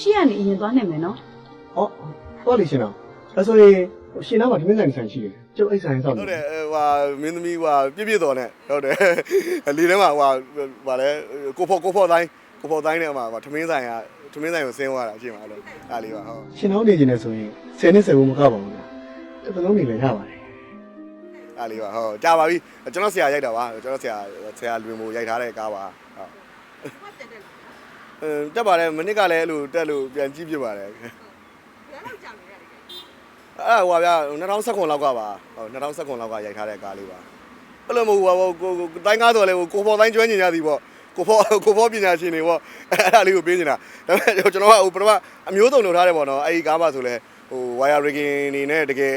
ရှေ့ကနေအရင်သွားနေမယ်နော်ဟောသွားလိရှင်တော့အဲဆိုရင်ရှင်နားမှာဒီမင်းဆိုင်ဆိုင်ရှိတယ်ကျုပ်အိတ်ဆိုင်ဆောက်ဟုနေတ်တယ်ဟိုဟာမင်းသမီးဟိုဟာပြည့်ပြည့်တော်နဲ့ဟုတ်တယ်လေထဲမှာဟိုဟာဟဟာလဲကိုဖို့ကိုဖို့တိုင်းကိုဖို့တိုင်းနဲ့ဟိုမှာထမင်းဆိုင်ကထမင်းဆိုင်ကိုဆင်းသွားတာအချိန်မှာအဲ့လိုအားလေးပါဟုတ်ရှင်တော့နေနေဆိုရင်10နှစ်10ဘူးမကပါဘူးလားတစ်သလုံးနေလည်းရပါတယ်အားလေးပါဟုတ်ကြာပါပြီကျွန်တော်ဆရာရိုက်တာပါကျွန်တော်ဆရာဆရာလွင်မို့ရိုက်ထားတဲ့ကားပါဟုတ်အင်း တက်ပါတယ်မနစ်ကလည်းအဲ့လိုတက်လို့ပြန်ကြည့်ပြပါတယ်အဲ့ဟိုပါဗျာ2019လောက်ကပါဟုတ်2019လောက်ကရိုက်ထားတဲ့ကားလေးပါအဲ့လိုမဟုတ်ဘူးဟိုကိုတိုင်းကားတော်လဲဟိုကိုဖော်တိုင်းကျွမ်းကျင်ကြသည်ပေါ့ကိုဖော်ကိုဖော်ပညာရှင်တွေပေါ့အဲ့ဒါလေးကိုပေးနေတာဒါပေမဲ့ကျွန်တော်ကဟိုပထမအမျိုးစုံလုပ်ထားတယ်ပေါ့နော်အဲ့ဒီကားပါဆိုလဲဟို wire rigging နေနဲ့တကယ်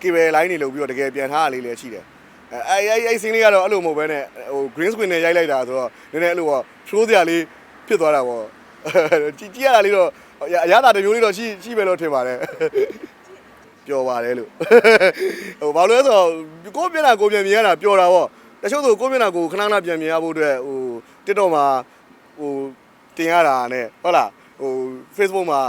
cable line တွေလုပ်ပြီးတော့တကယ်ပြန်ထားရလေးလည်းရှိတယ်အဲ့အဲ့အဲ့စင်းလေးကတော့အဲ့လိုမဟုတ်ဘဲနဲ့ဟို green screen နဲ့ရိုက်လိုက်တာဆိုတော့နည်းနည်းအဲ့လိုပေါ့ရှိုးစရာလေး ဖြစ်သွားတာပေါ့ကြည့်ကြည့်ရတာလေးတော့အရသာတစ်မျိုးလေးတော့ရှိရှိပဲလို့ထင်ပါတယ်ပျော်ပါတယ်လို့ဟိုဘာလို့လဲဆိုတော့ကိုယ့်မျက်နှာကိုယ်ပြန်မြင်ရတာပျော်တာပေါ့တချို့ဆိုကိုယ့်မျက်နှာကိုယ်ခဏခဏပြန်မြင်ရဖို့အတွက်ဟို TikTok မှာဟိုတင်ရတာနဲ့ဟုတ်လားဟို Facebook မှာ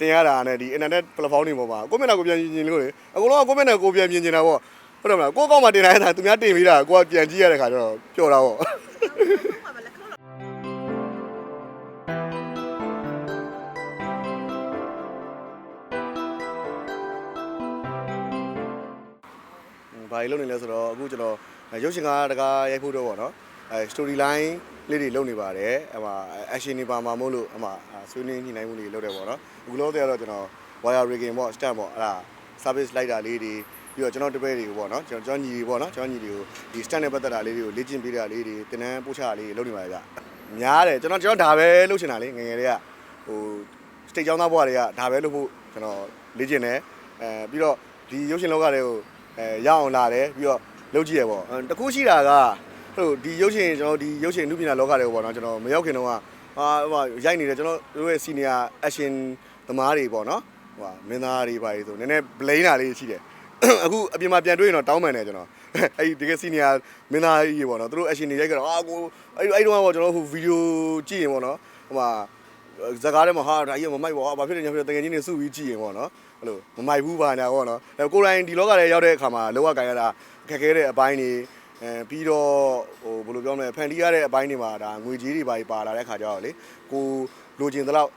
တင်ရတာနဲ့ဒီ internet platform တွေပေါ်မှာကိုယ့်မျက်နှာကိုယ်ပြန်မြင်လို့လေအကုန်လုံးကကိုယ့်မျက်နှာကိုယ်ပြန်မြင်နေတာပေါ့ဟုတ်တယ်မလားကိုယ့်ကောက်မှာတင်လိုက်တာသူများတင်ပြီးတာကိုကပြန်ကြည့်ရတဲ့ခါကျတော့ပျော်တာပေါ့ ဘာကြီးလုပ်နေလဲဆိုတော့အခုကျွန်တော်ရုပ်ရှင်ကားတကားရိုက်ဖို့တော့ပေါ့နော်အဲ story line လေးတွေလုပ်နေပါတယ်အမှ action တွေပါမှာမို့လို့အမှဆွေးနွေးညှိနှိုင်းမှုတွေလုပ်တယ်ပေါ့နော်အခုလောတဲ့ကတော့ကျွန်တော် wire rigging ပေါ့ stand ပေါ့အဲ့ဒါ service လိုက်တာလေးတွေပြီးတော့ကျွန်တော်တပည့်တွေကိုပေါ့နော်ကျွန်တော်ကျွန်တော်ညီတွေပေါ့နော်ကျွန်တော်ညီတွေကိုဒီ stand နဲ့ပတ်သက်တာလေးတွေကိုလေ့ကျင့်ပေးတာလေးတွေတင်တန်းပို့ချတာလေးတွေလုပ်နေပါတယ်ဗျများတယ်ကျွန်တော်ကျွန်တော်ဒါပဲလုပ်ချင်တာလေငယ်ငယ်လေးကဟို state ကျောင်းသားဘွားတွေကဒါပဲလုပ်ဖို့ကျွန်တော်လေ့ကျင့်တယ်အဲပြီးတော့ဒီရုပ်ရှင်လောကတွေကို အဲရအောင်လာတယ်ပြီးတော့လုပ်ကြည့်ရပေါ့အဲတခုရှိတာကဟိုဒီရုပ်ရှင်ကျွန်တော်ဒီရုပ်ရှင်အမှုပညာလောကတွေကိုပေါ့နော်ကျွန်တော်မရောက်ခင်တော့ကဟာဟိုရိုက်နေတယ်ကျွန်တော်တို့ရဲ့ senior action သမားတွေပေါ့နော်ဟိုမင်းသားတွေပါလေဆိုနည်းနည်း blame တာလေးရှိတယ်အခုအပြင်မှာပြန်တွေ့ရင်တော့တောင်းပန်တယ်ကျွန်တော်အဲ့ဒီတကယ် senior မင်းသားကြီးပေါ့နော်သူတို့ action တွေရိုက်ကြတော့အာကိုအဲ့အဲ့တုန်းကပေါ့ကျွန်တော်ဟိုဗီဒီယိုကြည့်ရင်ပေါ့နော်ဟိုမှာဇကားထဲမှာဟာဒါကြီးမမိုက်ပါဘာဖြစ်လဲညာဖြစ်လဲတကယ်ချင်းနေစုပြီးကြည့်ရင်ပေါ့နော် အဲ့လိုမမိုက်ဘူးပါညာပေါ့နော်အဲကိုယ်တိုင်ဒီလောကထဲရောက်တဲ့အခါမှာလောကကြရတာခက်ခဲတဲ့အပိုင်းတွေအဲပြီးတော့ဟိုဘယ်လိုပြောမလဲဖန်တီးရတဲ့အပိုင်းတွေမှာဒါငွေကြီးတွေပါပါလာတဲ့ခါကျတော့လေကိုလိုချင်သလောက်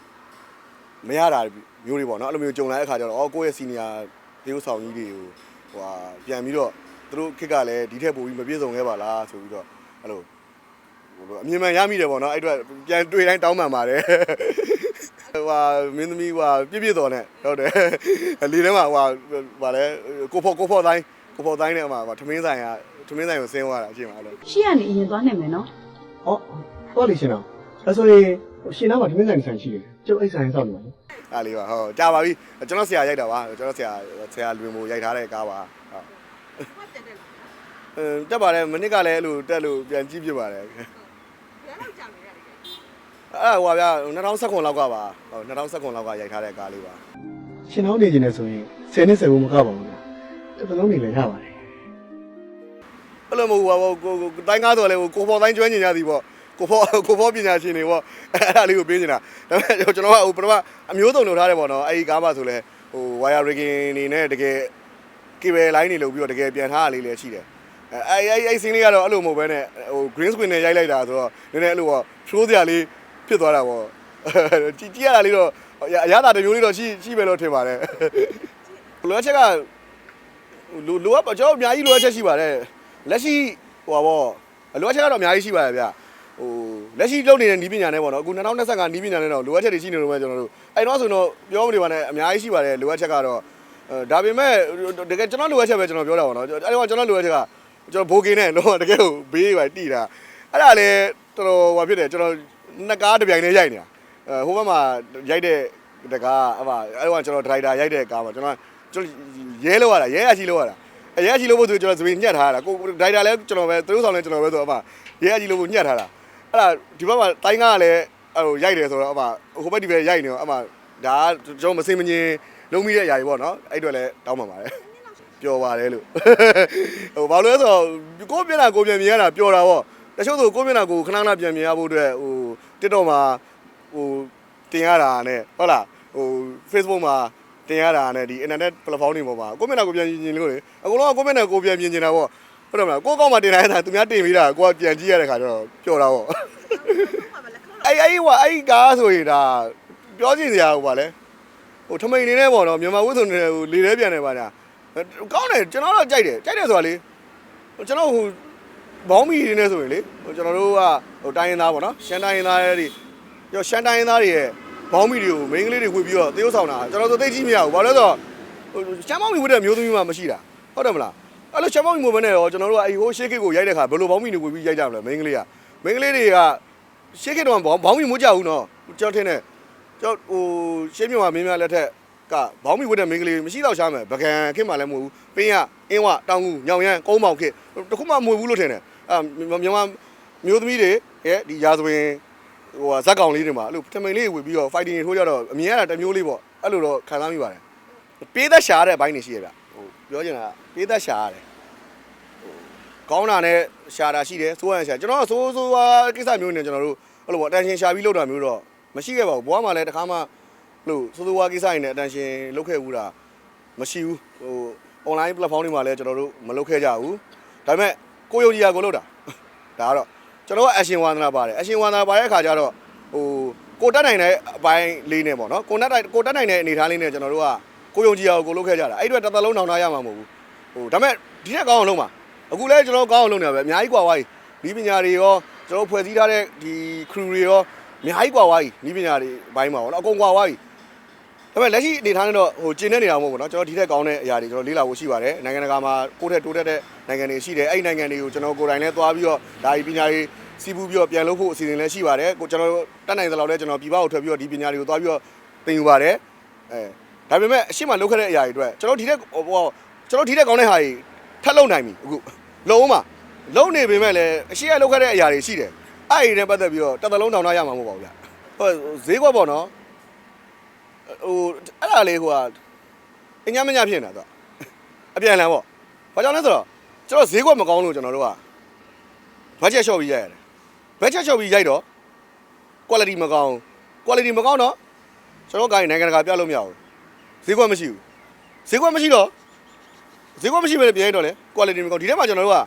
မရတာမျိုးတွေပေါ့နော်အဲ့လိုမျိုးကြုံလာတဲ့ခါကျတော့အော်ကိုယ့်ရဲ့ senior တေးဥဆောင်ကြီးတွေကိုဟိုဟာပြန်ပြီးတော့သူတို့ခက်ကလည်းဒီထက်ပိုပြီးမပြည့်စုံခဲ့ပါလားဆိုပြီးတော့အဲ့လိုဟိုအမြင်မှန်ရမိတယ်ပေါ့နော်အဲ့အတွက်ပြန်တွေ့တိုင်းတောင်းပန်ပါတယ် ဟိုဟာမင်းသမီးဟိုဟာပြည့်ပြည့်တော်နဲ့ဟုတ်တယ်လေထဲမှာဟိုဟာဗာလဲကိုဖို့ကိုဖို့တိုင်းကိုဖို့တိုင်းနဲ့ဟိုမှာထမင်းဆိုင်ကထမင်းဆိုင်ကိုဆင်းသွားတာအချိန်မှာအဲ့လိုရှေ့ကနေအရင်သွားနေမယ်နော်ဟောသွားလိရှင်တော့အဲဆိုရင်ရှင်နားမှာဒီမင်းဆိုင်ဆိုင်ရှိတယ်ကျုပ်အိတ်ဆိုင်ဆောက်နေပါတယ်အားလေးပါဟုတ်ကြာပါပြီကျွန်တော်ဆရာရိုက်တာပါကျွန်တော်ဆရာဆရာလွင်မို့ရိုက်ထားတဲ့ကားပါဟုတ်အင်းတက်ပါတယ်မနစ်ကလည်းအဲ့လိုတက်လို့ပြန်ကြည့်ပြပါတယ် အဲ့ဟိုပါဗျာ2019လောက်ကပါဟုတ်2019လောက်ကရိုက်ထားတဲ့ကားလေးပါရှင်တော့နေနေဆိုရင်10နှစ်10ဘူးမကပါဘူးလားတစ်သလုံးနေလည်းရပါတယ်အဲ့လိုမဟုတ်ဘူးကိုကိုတိုင်းကားတော်လဲကိုဖော်တိုင်းကျွမ်းကျင်ကြသည်ပေါ့ကိုဖော်ကိုဖော်ပညာရှင်တွေပေါ့အဲ့ဒါလေးကိုပေးနေတာဒါပေမဲ့ကျွန်တော်ကဟိုပထမအမျိုးစုံလုပ်ထားတယ်ပေါ့နော်အဲ့ဒီကားပါဆိုလဲဟို wire rigging နေနဲ့တကယ် cable line တွေလုပ်ပြီးတော့တကယ်ပြန်ထားရလေးလည်းရှိတယ်အဲအဲ့အဲ့အဲ့စင်းလေးကတော့အဲ့လိုမဟုတ်ဘဲနဲ့ဟို green screen နဲ့ရိုက်လိုက်တာဆိုတော့နည်းနည်းအဲ့လိုပေါ့ရှိုးစရာလေး ဖြစ်သွားတာပေါ့ကြည့်ကြည့်ရတာလေးတော့အရသာတစ်မျိုးလေးတော့ရှိရှိပဲလို့ထင်ပါတယ်လိုအပ်ချက်ကလိုလိုအပ်ကျွန်တော်အများကြီးလိုအပ်ချက်ရှိပါတယ်လက်ရှိဟိုပါပေါ့လိုအပ်ချက်ကတော့အများကြီးရှိပါတယ်ဗျဟိုလက်ရှိလုပ်နေတဲ့နီးပညာနဲ့ပေါ့နော်အခု2025နီးပညာနဲ့တော့လိုအပ်ချက်တွေရှိနေလို့ပဲကျွန်တော်တို့အဲ့တော့ဆိုတော့ပြောမနေပါနဲ့အများကြီးရှိပါတယ်လိုအပ်ချက်ကတော့အဲဒါပေမဲ့တကယ်ကျွန်တော်လိုအပ်ချက်ပဲကျွန်တော်ပြောတာပါတော့အဲ့တော့ကျွန်တော်လိုအပ်ချက်ကကျွန်တော်ဘိုးကင်းနဲ့တော့တကယ်ကိုဘေးပဲတိတာအဲ့ဒါလည်းတော်တော်ဟိုဖြစ်တယ်ကျွန်တော် နှစ်ကားတစ်ပြိုင်တည်းရိုက်နေတာအဲဟိုဘက်မှာရိုက်တဲ့တကားအမအဲ့တော့ကျွန်တော်ဒရိုက်တာရိုက်တဲ့ကားမှာကျွန်တော်ကျွန်တော်ရဲလို့ရတာရဲအရှိလို့ရတာအဲရဲအရှိလို့ဖို့ဆိုကျွန်တော်သပင်းညှက်ထားတာကိုဒရိုက်တာလည်းကျွန်တော်ပဲသူတို့ဆောင်လည်းကျွန်တော်ပဲဆိုအမရဲအရှိလို့ဖို့ညှက်ထားတာအဲ့ဒါဒီဘက်မှာတိုင်းကားကလည်းအဲ့လိုရိုက်တယ်ဆိုတော့အမဟိုဘက်ဒီဘက်ရိုက်နေတော့အမဒါကကျွန်တော်မစင်မငင်းလုံးမိတဲ့အရာကြီးပေါ့နော်အဲ့အတွက်လည်းတောင်းပန်ပါတယ်ပျော်ပါတယ်လို့ဟိုဘာလို့လဲဆိုတော့ကိုယ့်မျက်နှာကိုယ်ပြန်မြင်ရတာပျော်တာပေါ့တချို့ဆိုကိုယ့်မျက်နှာကိုယ်ခဏခဏပြန်မြင်ရဖို့အတွက်ဟို TikTok မှာဟိုထတင်ရတာနဲ့ဟုတ်လားဟို Facebook မှာတင်ရတာနဲ့ဒီ internet platform တွေပေါ်မှာကိုယ့်မျက်နှာကိုပြန်ပြင်လို့လေအကုန်လုံးကကိုယ့်မျက်နှာကိုပြန်ပြင်နေတာပေါ့ဟုတ်တယ်မလားကိုယ့်ကောက်မှတင်လိုက်တာသူများတင်ပြီးတာကိုကပြန်ကြည့်ရတဲ့ခါကျတော့ပျော်တာပေါ့အဲ့အဲ့ဟိုအဲ့ကားဆိုရင်ဒါပြောချင်စရာဟိုပါလေဟိုထမိန်နေနဲ့ပေါ့နော်မြန်မာဝတ်စုံနေဟိုလေထဲပြန်နေပါညာကောင်းတယ်ကျွန်တော်တော့ကြိုက်တယ်ကြိုက်တယ်ဆိုတာလေကျွန်တော်ဟို ဘောင်းမီတွေနဲ့ဆိုရင်လေဟိုကျွန်တော်တို့ကဟိုတိုင်းရင်းသားပေါ့နော်ရှမ်းတိုင်းရင်းသားတွေရောရှမ်းတိုင်းရင်းသားတွေရဲ့ဘောင်းမီတွေကိုမိန်းကလေးတွေဝှေ့ပြီးတော့သေုပ်ဆောင်တာကျွန်တော်တို့သိကြည့်မရဘူးဘာလို့လဲဆိုတော့ဟိုရှမ်းဘောင်းမီဝှေ့တဲ့မျိုးသမီးမှမရှိတာဟုတ်တယ်မလားအဲ့လိုရှမ်းဘောင်းမီမို့ဘဲနဲ့ရောကျွန်တော်တို့ကအဲ့ဟိုရှေးခေတ်ကိုရိုက်တဲ့ခါဘယ်လိုဘောင်းမီတွေဝှေ့ပြီးရိုက်ကြမလဲမိန်းကလေးကမိန်းကလေးတွေကရှေးခေတ်တော့ဘောင်းဘောင်းမီမို့ကြဘူးနော်ကျွန်တော်ထင်တယ်ကျွန်တော်ဟိုရှေးမြမှာမင်းများလက်ထက်ကဘောင်းမီဝှေ့တဲ့မိန်းကလေးမရှိတော့ရှားမယ်ပကံခေတ်မှလည်းမဟုတ်ဘူးပင်းရအင်းဝတောင်ကူညောင်ရမ်းကုန်းမောင်ခေတ်တခုမှမွေဘူးလို့ထင်တယ်အာ မြန်မာမျိုးသမီးတွေရဲ့ဒီရာဇဝင်ဟိုဟာဇက်ကောင်လေးတွေမှာအဲ့လိုထမိန်လေးဝေပြီးတော့ fighting တွေထိုးကြတော့အမြင်ရတာတစ်မျိုးလေးပေါ့အဲ့လိုတော့ခံစားမိပါတယ်ပေးသက်ရှာတဲ့ဘိုင်းနေရှိရဗျဟိုပြောချင်တာကပေးသက်ရှာရတယ်ဟိုကောင်းတာနဲ့ရှာတာရှိတယ်ဆိုးရရှာကျွန်တော်ကဆိုးဆိုးဝါကိစ္စမျိုးနဲ့ကျွန်တော်တို့အဲ့လိုပေါ့အတန်ရှင်ရှာပြီးလုပ်တာမျိုးတော့မရှိခဲ့ပါဘူးဘွားမှလည်းတစ်ခါမှလို့ဆိုးဆိုးဝါကိစ္စတွေနဲ့အတန်ရှင်လုပ်ခဲ့ဘူးတာမရှိဘူးဟို online platform တွေမှာလည်းကျွန်တော်တို့မလုပ်ခဲ့ကြဘူးဒါပေမဲ့ ကိုယုံကြည်ရကိုလောက်တာဒါကတော့ကျွန်တော်ကအရှင်ဝန္ဒနာပါတယ်အရှင်ဝန္ဒနာပါတဲ့အခါကျတော့ဟိုကိုတက်နိုင်တဲ့အပိုင်းလေးနဲ့ပေါ့နော်ကိုတက်နိုင်ကိုတက်နိုင်တဲ့အနေအထားလေးနဲ့ကျွန်တော်တို့ကကိုယုံကြည်ရကိုလောက်ခဲ့ကြတာအဲ့အတွက်တစ်သက်လုံးနောင်နာရမှာမဟုတ်ဘူးဟိုဒါပေမဲ့ဒီထက်ကောင်းအောင်လုပ်ပါအခုလဲကျွန်တော်ကောင်းအောင်လုပ်နေပါပဲအများကြီးကွာဝါးကြီးဒီပညာတွေရောကျွန်တော်ဖွဲ့စည်းထားတဲ့ဒီ crew တွေရောအများကြီးကွာဝါးကြီးဒီပညာတွေအပိုင်းမှာပေါ့နော်အကုန်ကွာဝါးကြီး ဒါပေမဲ့လက်ရှိအနေထားနဲ့တော့ဟိုကျင်းနေနေတာမဟုတ်ဘူးเนาะကျွန်တော်ဒီထက်ကောင်းတဲ့အရာတွေကျွန်တော်လေ့လာဖို့ရှိပါတယ်နိုင်ငံတကာမှာကိုယ့်ထက်တိုးတက်တဲ့နိုင်ငံတွေရှိတယ်အဲ့ဒီနိုင်ငံတွေကိုကျွန်တော်ကိုယ်တိုင်လည်းသွားပြီးတော့ဒါဒီပညာတွေစီးပူးပြီးတော့ပြန်လုပ်ဖို့အစီအစဉ်လည်းရှိပါတယ်ကိုကျွန်တော်တက်နိုင်သလောက်လည်းကျွန်တော်ပြည်ပကိုထွက်ပြီးတော့ဒီပညာတွေကိုသွားပြီးတော့သင်ယူပါတယ်အဲဒါပေမဲ့အရှိမလုပ်ခဲ့တဲ့အရာတွေအတွက်ကျွန်တော်ဒီထက်ဟိုကျွန်တော်ဒီထက်ကောင်းတဲ့ဟာတွေထပ်လုပ်နိုင်ပြီအခုလုံးဝလုံးနေပေမဲ့လည်းအရှိရလုပ်ခဲ့တဲ့အရာတွေရှိတယ်အဲ့ဒီနဲ့ပတ်သက်ပြီးတော့တစ်သလုံးတောင်းတရမှာမဟုတ်ပါဘူးဗျဟုတ်ဈေးကွက်ပေါ့နော် ဟိုအဲ့ဒါလေးဟိုကအညာမညာဖြစ်နေတာသူအပြန်လန်ပေါ့ဘာကြောင့်လဲဆိုတော့ကျွန်တော်ဈေးကွက်မကောင်းလို့ကျွန်တော်တို့ကဘတ်ဂျက်ရှော့ပြီးရိုက်ရတယ်ဘတ်ဂျက်ရှော့ပြီးရိုက်တော့ quality မကောင်း quality မကောင်းတော့ကျွန်တော်ကိုင်းနိုင်ငံတကာပြလို့မရဘူးဈေးကွက်မရှိဘူးဈေးကွက်မရှိတော့ဈေးကွက်မရှိဘဲပြန်ရိုက်တော့လေ quality မကောင်းဒီထဲမှာကျွန်တော်တို့က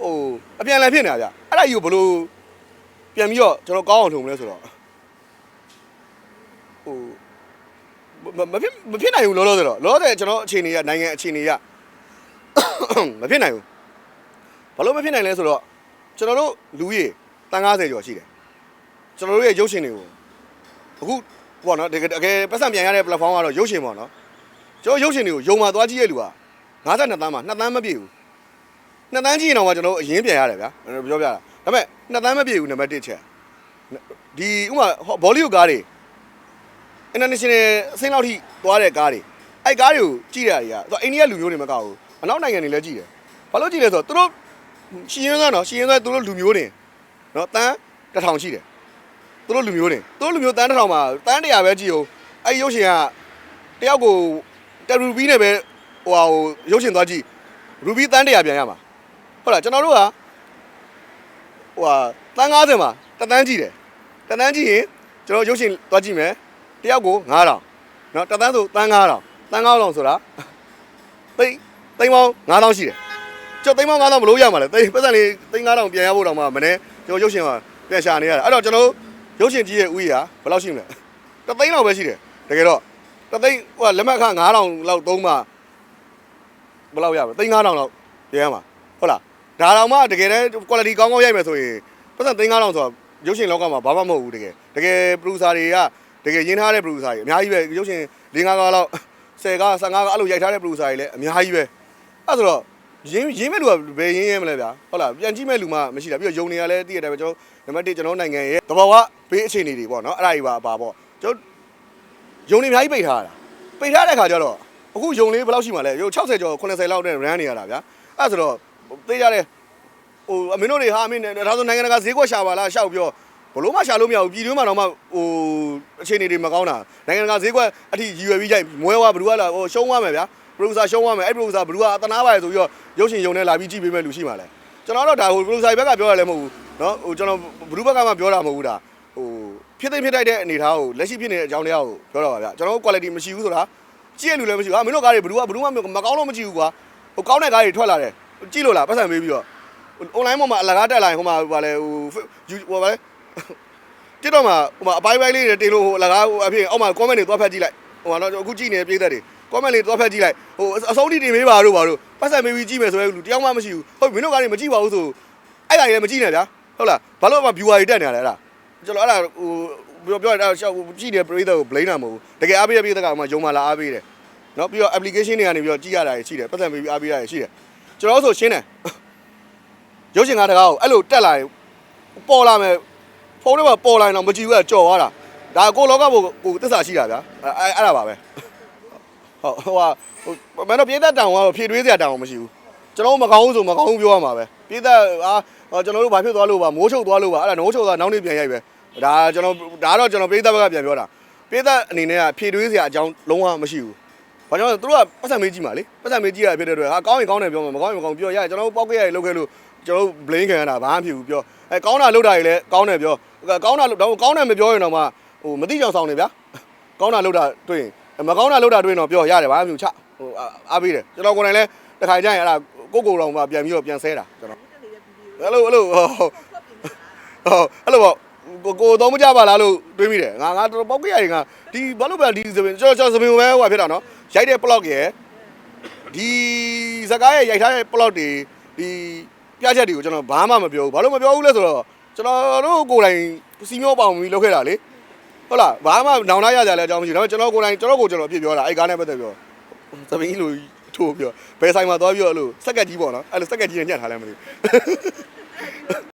ဟိုအပြန်လန်ဖြစ်နေတာဗျအဲ့ဒါကြီးကိုဘယ်လိုပြန်ပြီးတော့ကျွန်တော်ကောင်းအောင်ထုံမလဲဆိုတော့ဟို မမ ဖြစ်မဖြစ်နိုင်ဘူးလောလောဆယ်တော့လောလောဆယ်ကျွန်တော်အခြေအနေကနိုင်ငံအခြေအနေကမဖြစ်နိုင်ဘူးဘာလို့မဖြစ်နိုင်လဲဆိုတော့ကျွန်တော်တို့လူကြီးတန်90ကျော်ရှိတယ်ကျွန်တော်တို့ရဲ့ရုပ်ရှင်တွေကိုအခုပေါ့နော်တကယ်တကယ်ပတ်စံပြန်ရတဲ့ platform ကတော့ရုပ်ရှင်ပေါ့နော်ကျွန်တော်ရုပ်ရှင်တွေကိုယုံမှာသွားကြည့်ရလူက52တန်းမှာ2တန်းမပြည့်ဘူး2တန်းကြည့်ရင်တော့မှကျွန်တော်တို့အရင်ပြန်ရတယ်ဗျာပြောပြတာဒါပေမဲ့2တန်းမပြည့်ဘူးနံပါတ်1ချက်ဒီဥမာဘောလိဝုဒ်ကားတွေ international အဆင့်လောက်ထိသွားတဲ့ကားတွေအဲ့ကားတွေကိုကြည့်ရတာတွေကသူအိန္ဒိယလူမျိုးတွေမကဘူးအနောက်နိုင်ငံတွေလည်းကြည့်တယ်ဘာလို့ကြည့်လဲဆိုတော့သူတို့ရှီရင်သားနော်ရှီရင်သားသူတို့လူမျိုးတွေနော်တန်းတစ်ထောင်ရှိတယ်သူတို့လူမျိုးတွေသူတို့လူမျိုးတန်းတစ်ထောင်မှာတန်းတရာပဲကြည့်အောင်အဲ့ရုပ်ရှင်ကတယောက်ကိုတရူဘီနဲ့ပဲဟိုဟာဟိုရုပ်ရှင်သွားကြည့်ရူဘီတန်းတရာပြန်ရမှာဟုတ်လားကျွန်တော်တို့ကဟိုဟာတန်း90မှာတတန်းကြည့်တယ်တတန်းကြည့်ရင်ကျွန်တော်ရုပ်ရှင်သွားကြည့်မယ် တယောက်ကို9000เนาะတသန်းဆိုတန်း9000တန်း9000ဆိုတာသိန်းသိန်းပေါင်း9000ရှိတယ်ကျော်သိန်းပေါင်း9000မလို့ရမှာလဲသိန်းပတ်စံလေးသိန်း9000ပြန်ရဖို့တောင်မှမနေကျွန်တော်ရုပ်ရှင်ကပြန်ရှာနေရတာအဲ့တော့ကျွန်တော်ရုပ်ရှင်ကြီးရဲ့ဥယျာဘယ်လောက်ရှိမလဲတသိန်းလောက်ပဲရှိတယ်တကယ်တော့တသိန်းဟိုကလက်မှတ်ခ9000လောက်သုံးမှဘယ်လောက်ရမလဲသိန်း9000လောက်ပြန်ရမှာဟုတ်လားဒါတောင်မှတကယ်တမ်း quality ကောင်းကောင်းရိုက်မယ်ဆိုရင်ပတ်စံသိန်း9000ဆိုတာရုပ်ရှင်လောကမှာဘာမှမဟုတ်ဘူးတကယ်တကယ် producer တွေက တကယ်ရင်းထားတဲ့ producer တွေအများကြီးပဲရုပ်ရှင်၄၅ကားလောက်10ကား15ကားအဲ့လိုရိုက်ထားတဲ့ producer တွေလည်းအများကြီးပဲအဲ့ဆိုတော့ရင်းရင်းမဲ့လူကဘယ်ရင်းရဲမလဲဗျာဟုတ်လားပြန်ကြည့်မဲ့လူမှမရှိတာပြီးတော့ယုံနေရလဲတည့်ရတယ်ပဲကျွန်တော်နံပါတ်1ကျွန်တော်နိုင်ငံရဲ့တဘာဝဘေးအခြေအနေတွေပေါ့နော်အဲ့ဒါတွေပါပါပေါ့ကျွန်တော်ယုံနေအများကြီးပိတ်ထားတာပိတ်ထားတဲ့ခါကျတော့အခုယုံလေးဘယ်လောက်ရှိမှလဲယုံ60ကျော်80လောက်နဲ့ run နေရတာဗျာအဲ့ဆိုတော့သိကြတယ်ဟိုအမင်းတို့တွေဟာအမင်းဒါဆိုနိုင်ငံတကာဈေးကွက်ရှာပါလားရှောက်ပြော ဘလို့မှရှာလို့မရဘူးပြည်တွင်းမှာတော့မှဟိုအခြေအနေတွေမကောင်းတာနိုင်ငံတကာဈေးကွက်အထိရည်ရွယ်ပြီးကြိုက်မွဲဝါဘလူကလာဟိုရှုံးသွားမယ်ဗျာပရိုဒူဆာရှုံးသွားမယ်အဲ့ပရိုဒူဆာဘလူကအတနာပါလေဆိုပြီးတော့ရုပ်ရှင်ယုံနဲ့လာပြီးကြည့်ပေးမဲ့လူရှိမှလဲကျွန်တော်တော့ဒါဟိုပရိုဒူဆာဘက်ကပြောရလဲမဟုတ်ဘူးเนาะဟိုကျွန်တော်ဘလူဘက်ကမှပြောတာမဟုတ်ဘူးဒါဟို ဖြစ်သိမ်းဖြစ်တိုက်တဲ့အနေအထားကိုလက်ရှိဖြစ်နေတဲ့အကြောင်းတရားကိုပြောတော့ပါဗျာကျွန်တော်တို့ quality မရှိဘူးဆိုတာကြည့်ရလူလည်းမရှိဘူးဟာမင်းတို့ကားတွေဘယ်သူကဘယ်သူမှမကောင်းလို့မကြည့်ဘူးကွာဟိုကောင်းတဲ့ကားတွေထွက်လာတယ်ကြည့်လို့လားပတ်စံပေးပြီးတော့ online ပေါ်မှာအလကားတက်လာရင်ဟိုမှာဟိုဗာလဲဟိုဟိုဗာလဲ တစ်တော့မှာဟိုမှာအပိုင်းပိုင်းလေးတွေတင်လို့ဟိုအလကားဟိုအဖြစ်အောက်မှာ comment တွေသွားဖတ်ကြည့်လိုက်ဟိုမှာတော့အခုကြည့်နေတဲ့ပြည်သက်တွေ comment လေးသွားဖတ်ကြည့်လိုက်ဟိုအဆုံးထိတင်ပေးပါတို့ပါတို့ပတ်စံပေးပြီးကြည့်မယ်ဆိုရဲလူတယောက်မှမရှိဘူးဟုတ်မင်းတို့ကားတွေမကြည့်ပါဘူးဆိုအဲ့ဒါတွေလည်းမကြည့်နဲ့ဗျာဟုတ်လားဘာလို့မှ viewer တွေတက်နေရလဲအဲ့ဒါကျွန်တော်အဲ့ဒါဟိုပြောပြောတာရှောက်ကြည့်နေပြည်သက်ကို blame တာမဟုတ်ဘူးတကယ်အားပေးတဲ့ပြည်သက်ကမှယုံမှလာအားပေးတယ်နော်ပြီးတော့ application တွေကနေပြီးတော့ကြည့်ရတာရှိတယ်ပတ်စံပေးပြီးအားပေးရတာရှိတယ်ကျွန်တော်ဆိုရှင်းတယ်ရုပ်ရှင်ကားတကားကိုအဲ့လိုတက်လာရင်ပေါ်လာမယ် ဖုန်းထဲမှာပေါ်လာရင်တော့မကြည့်ဘူးကကြော်သွားတာဒါကိုလောကဘုကိုသစ္စာရှိတာဗျာအဲ့အဲ့ဒါပါပဲဟုတ်ဟိုဟာဟိုမင်းတို့ပြည်သက်တောင်ကတော့ဖြည့်တွေးစရာတောင်မရှိဘူးကျွန်တော်မကောင်းဘူးဆိုမကောင်းဘူးပြောရမှာပဲပြည်သက်အာကျွန်တော်တို့ဘာဖြစ်သွားလို့ပါမိုးချုပ်သွားလို့ပါအဲ့ဒါမိုးချုပ်သွားနောက်နေ့ပြန်ရိုက်ပဲဒါကျွန်တော်ဒါတော့ကျွန်တော်ပြည်သက်ဘက်ကပြန်ပြောတာပြည်သက်အနေနဲ့ကဖြည့်တွေးစရာအကြောင်းလုံးဝမရှိဘူးဘာကြောင့်လဲသူတို့ကပတ်စံမေးကြည့်ပါလေပတ်စံမေးကြည့်ရဖြစ်တဲ့အတွက်ဟာကောင်းရင်ကောင်းတယ်ပြောမှာမကောင်းရင်မကောင်းပြောရကျွန်တော်တို့ပောက်ကြရလောက်ခဲ့လို့ကျွန်တော်တို့ blame ခံရတာဘာမှမဖြစ်ဘူးပြောအဲကောင်းတာလုပ်တာတွေလည်းကောင်းတယ်ပြော ကောင်းတာတော့ကောင်းတယ်မပြောရင်တော့မှဟိုမသိကြအောင်ဆောင်နေဗျာကောင်းတာလုပ်တာတွေ့ရင်မကောင်းတာလုပ်တာတွေ့ရင်တော့ပြောရတယ်ဘာမှမဖြစ်ချဟိုအားပေးတယ်ကျွန်တော်ကိုယ်တိုင်လည်းတစ်ခါကြရင်အဲ့ဒါကိုကိုတော်မှပြန်ပြီးတော့ပြန်ဆဲတာကျွန်တော်အဲ့လိုအဲ့လိုဟိုအဲ့လိုပေါ့ကိုကိုတော့မကြပါလားလို့တွေးမိတယ်ငါငါတော့ပောက်ကြရရင်ငါဒီဘာလို့ပဲဒီစပင်ကျွန်တော်ကျွန်တော်စပင်ပဲဟိုဖြစ်တာနော်ရိုက်တဲ့ plot ရယ်ဒီဇကားရဲ့ရိုက်ထားတဲ့ plot တွေဒီပြချက်တွေကိုကျွန်တော်ဘာမှမပြောဘူးဘာလို့မပြောဘူးလဲဆိုတော့ ကျွန်တော်တို့ကိုယ်တိုင်စီမျောပေါင်ပြီးလုပ်ခဲ့တာလေဟုတ်လားဘာမှနောင်နာရကြလဲအကြောင်းမရှိဘူးဒါပေမဲ့ကျွန်တော်ကိုယ်တိုင်ကျွန်တော်ကိုကျွန်တော်အပြစ်ပြောတာအဲ့ကားနဲ့ပတ်သက်ပြောသမီးလိုထိုးပြောဘယ်ဆိုင်မှာသွားပြောအဲ့လိုစက်ကက်ကြီးပေါ့နော်အဲ့လိုစက်ကက်ကြီးနဲ့ညှက်ထားလဲမသိဘူး